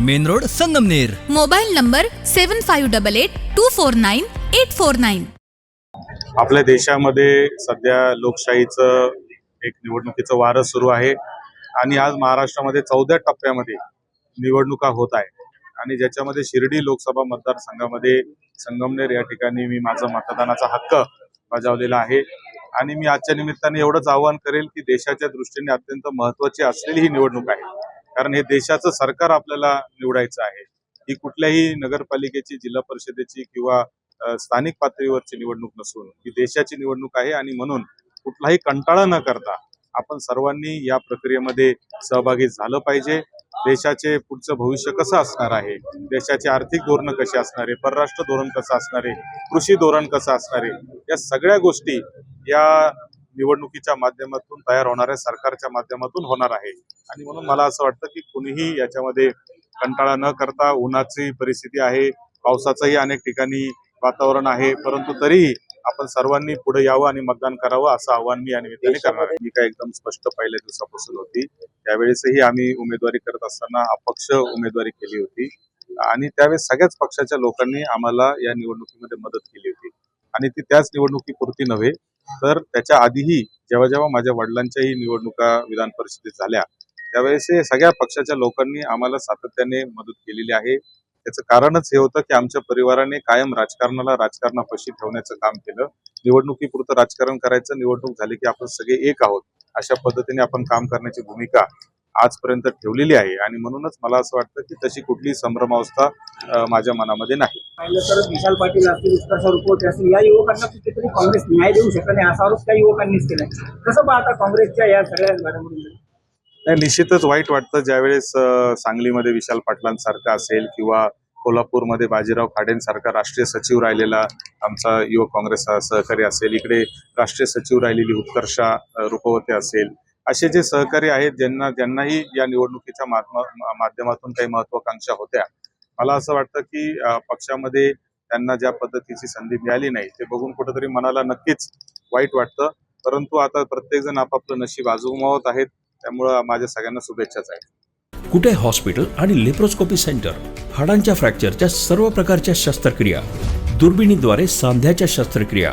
Main road Sangamner. Mobile number seven five double eight two four nine eight four nine. आपल्या देशामध्ये सध्या लोकशाहीचं एक निवडणुकीचं वारं सुरू आहे आणि आज महाराष्ट्रामध्ये चौदा टप्प्यामध्ये निवडणुका होत आहे आणि ज्याच्यामध्ये शिर्डी लोकसभा मतदारसंघामध्ये संगमनेर या ठिकाणी मी माझा मतदानाचा हक्क बजावलेला आहे. आणि मी आजच्या निमित्ताने एवढंच आवाहन करेल की देशाच्या दृष्टीने अत्यंत महत्वाची असलेली ही निवडणूक आहे. कारण हे देशाचं सरकार आपल्याला निवडायचं आहे. ही कुठल्याही नगरपालिकेची जिल्हा परिषदेची किंवा स्थानिक पातळीवरची निवडणूक नसून ही देशाची निवडणूक आहे आणि म्हणून कुठलाही कंटाळा न करता आपण सर्वांनी या प्रक्रियेमध्ये सहभागी झालं पाहिजे. देशाचे पुढचं भविष्य कसं असणार आहे? देशाचे आर्थिक धोरण कसे असणार आहे? परराष्ट्र धोरण कसं असणार आहे? कृषी धोरण कसं असणार आहे? या सगळ्या गोष्टी या निवडणुकीच्या माध्यमातून तयार होणाऱ्या सरकारच्या माध्यमातून होणार आहे. आणि म्हणून मला असं वाटतं की कुणीही याच्यामध्ये कंटाळा न करता उन्हाची परिस्थिती आहे पावसाचंही अनेक ठिकाणी वातावरण आहे परंतु तरीही आपण सर्वांनी पुढे यावं आणि मतदान करावं असं आवाहन मी या निमित्ताने करणार आहे. मी काय एकदम स्पष्ट पहिल्या दिवसापासून होती. त्यावेळेसही आम्ही उमेदवारी करत असताना अपक्ष उमेदवारी केली होती. आणि त्यावेळेस सगळ्याच पक्षाच्या लोकांनी आम्हाला या निवडणुकीमध्ये मदत केली होती. आणि ती त्याच निवडणुकीपुरती नव्हे तर त्याच्या आधीही जेव्हा जेव्हा माझ्या वडिलांच्याही निवडणुका विधान परिषदेत झाल्या त्यावेळेस हे सगळ्या पक्षाच्या लोकांनी आम्हाला सातत्याने मदत केलेली आहे. त्याचं कारणच हे होतं की आमच्या परिवाराने कायम राजकारणाला राजकारणापाशी ठेवण्याचं काम केलं. निवडणुकीपुरतं राजकारण करायचं निवडणूक झाली की आपण सगळे एक आहोत. अशा पद्धतीने आपण काम करण्याची भूमिका आजपर्यंत ठेवलेली आहे आणि म्हणूनच मला असं वाटतं की तशी कुठलीही संभ्रमावस्था माझ्या मनामध्ये नाही. तर विशाल पाटील असतील असतील या युवकांना कुठेतरी काँग्रेस न्याय देऊ शकत नाही असा आरोप त्या युवकांनीच केला कसं पाहता काँग्रेसच्या या सगळ्या घडामोडींना नाही निश्चितच वाईट वाटतं ज्यावेळेस सांगलीमध्ये विशाल पाटलांसारखं असेल किंवा कोल्हापूरमध्ये बाजीराव खाडेंसारखा राष्ट्रीय सचिव राहिलेला आमचा युवक काँग्रेस सहकारी असेल इकडे राष्ट्रीय सचिव राहिलेली उत्कर्षा रुपवते असेल असे जे सहकारी आहेत ज्यांना ज्यांनाही या निवडणुकीच्या माध्यमातून काही महत्वाकांक्षा होत्या मला असं वाटतं की पक्षामध्ये त्यांना ज्या पद्धतीची संधी मिळाली नाही ते बघून कुठेतरी मनाला नक्कीच वाईट वाटतं. परंतु आता प्रत्येकजण आपापलं नशीब आजमावत आहेत त्यामुळं माझ्या सगळ्यांना शुभेच्छाच आहेत. कुठे हॉस्पिटल आणि लेप्रोस्कोपी सेंटर हाडांच्या फ्रॅक्चरच्या सर्व प्रकारच्या शस्त्रक्रिया दुर्बिणीद्वारे सांध्याच्या शस्त्रक्रिया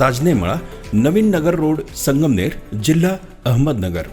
Tajnemala Navin Nagar road Sangamner जिल्हा अहमदनगर.